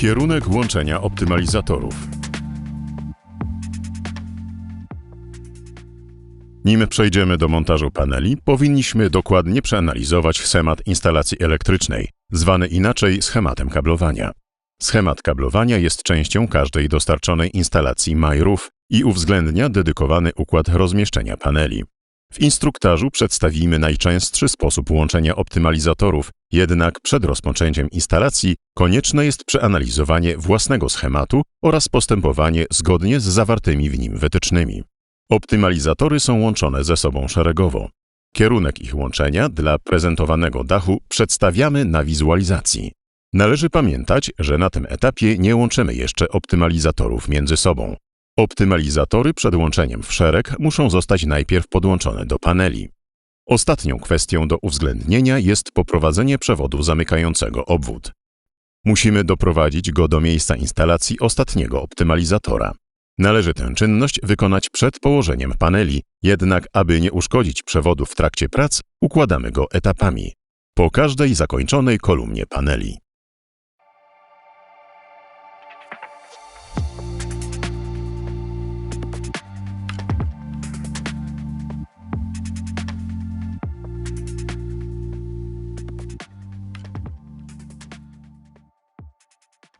Kierunek łączenia optymalizatorów. Nim przejdziemy do montażu paneli, powinniśmy dokładnie przeanalizować schemat instalacji elektrycznej, zwany inaczej schematem kablowania. Schemat kablowania jest częścią każdej dostarczonej instalacji MyRoof i uwzględnia dedykowany układ rozmieszczenia paneli. W instruktażu przedstawimy najczęstszy sposób łączenia optymalizatorów, jednak przed rozpoczęciem instalacji konieczne jest przeanalizowanie własnego schematu oraz postępowanie zgodnie z zawartymi w nim wytycznymi. Optymalizatory są łączone ze sobą szeregowo. Kierunek ich łączenia dla prezentowanego dachu przedstawiamy na wizualizacji. Należy pamiętać, że na tym etapie nie łączymy jeszcze optymalizatorów między sobą. Optymalizatory przed łączeniem w szereg muszą zostać najpierw podłączone do paneli. Ostatnią kwestią do uwzględnienia jest poprowadzenie przewodu zamykającego obwód. Musimy doprowadzić go do miejsca instalacji ostatniego optymalizatora. Należy tę czynność wykonać przed położeniem paneli, jednak aby nie uszkodzić przewodu w trakcie prac, układamy go etapami. Po każdej zakończonej kolumnie paneli.